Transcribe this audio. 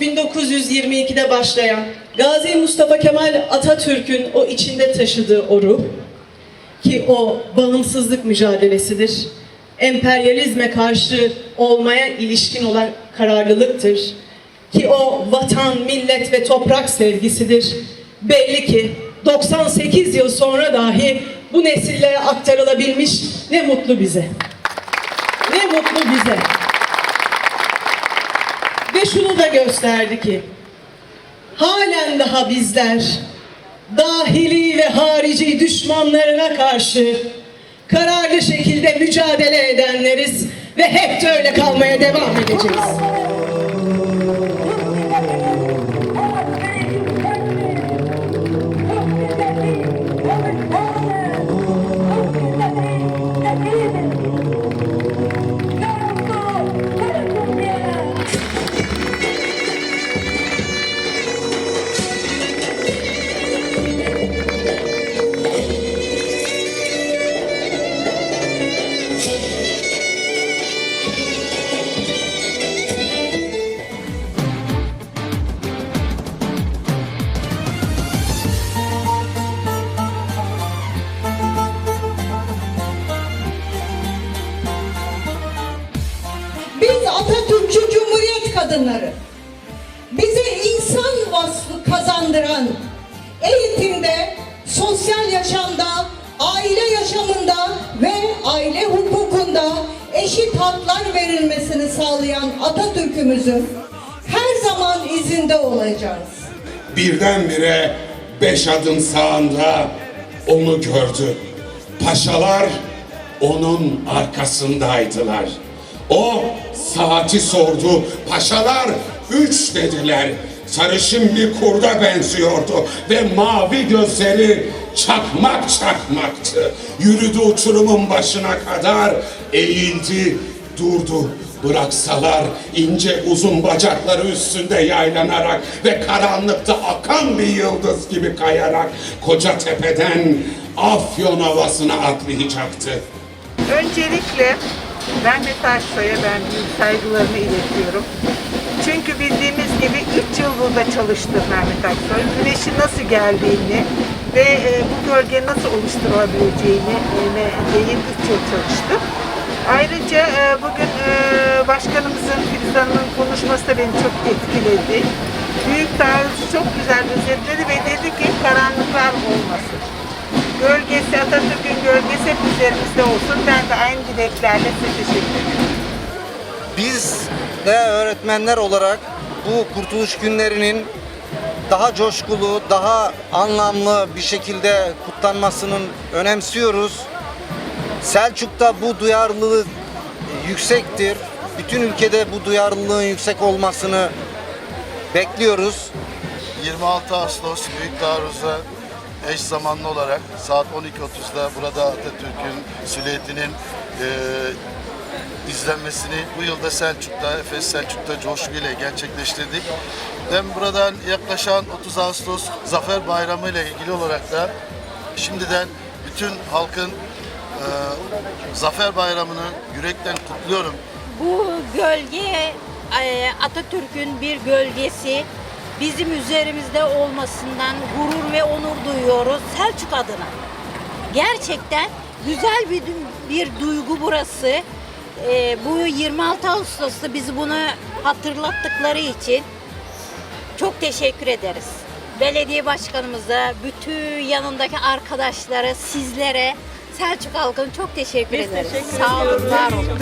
1922'de başlayan Gazi Mustafa Kemal Atatürk'ün o içinde taşıdığı o ruh ki o bağımsızlık mücadelesidir. Emperyalizme karşı olmaya ilişkin olan kararlılıktır. Ki o vatan, millet ve toprak sevgisidir. Belli ki 98 yıl sonra dahi bu nesillere aktarılabilmiş ne mutlu bize. Ne mutlu bize. Şunu da gösterdi ki halen daha bizler dahili ve harici düşmanlarına karşı kararlı şekilde mücadele edenleriz ve hep de öyle kalmaya devam edeceğiz. Atatürkçü Cumhuriyet kadınları. Bize insan vasfı kazandıran eğitimde, sosyal yaşamda, aile yaşamında ve aile hukukunda eşit haklar verilmesini sağlayan Atatürk'ümüzün her zaman izinde olacağız. birdenbire beş adım sağında onu gördü. Paşalar onun arkasındaydılar. O saati sordu. Paşalar üç dediler. Sarışın bir kurda benziyordu ve mavi gözleri çakmak çakmaktı. Yürüdü uçurumun başına kadar eğildi, durdu. Bıraksalar ince uzun bacakları üstünde yaylanarak ve karanlıkta akan bir yıldız gibi kayarak koca tepeden Afyon havasına atlayacaktı. Öncelikle Mehmet Aksoy'a ben büyük saygılarımı iletiyorum. Çünkü bildiğimiz gibi 3 yıl burada çalıştı Mehmet Aksoy. Güneşin nasıl geldiğini ve e, bu bölge nasıl oluşturulabileceğini e, değil 3 yıl çalıştı. Ayrıca e, bugün e, başkanımızın Filiz Hanım'ın konuşması da beni çok etkiledi. Büyük taarruzu çok güzel özetledi ve dedi ki karanlıklar olmasın. Gölgesi, Atatürk'ün gölgesi hep üzerimizde olsun. Ben de aynı dileklerle size teşekkür ederim. Biz de öğretmenler olarak bu kurtuluş günlerinin daha coşkulu, daha anlamlı bir şekilde kutlanmasının önemsiyoruz. Selçuk'ta bu duyarlılık yüksektir. Bütün ülkede bu duyarlılığın yüksek olmasını bekliyoruz. 26 Ağustos Büyük Taarruz'a eş zamanlı olarak saat 12.30'da burada Atatürk'ün silüetinin e, izlenmesini bu yılda Selçuk'ta, Efes Selçuk'ta coşkuyla gerçekleştirdik. Ben buradan yaklaşan 30 Ağustos Zafer Bayramı ile ilgili olarak da şimdiden bütün halkın e, Zafer Bayramı'nı yürekten kutluyorum. Bu gölge e, Atatürk'ün bir gölgesi bizim üzerimizde olmasından gurur ve onur duyuyoruz Selçuk adına. Gerçekten güzel bir bir duygu burası. E, bu 26 Ağustos'ta bizi bunu hatırlattıkları için çok teşekkür ederiz. Belediye başkanımıza, bütün yanındaki arkadaşlara, sizlere, Selçuk halkına çok teşekkür ederiz. Sağ olun, var olun.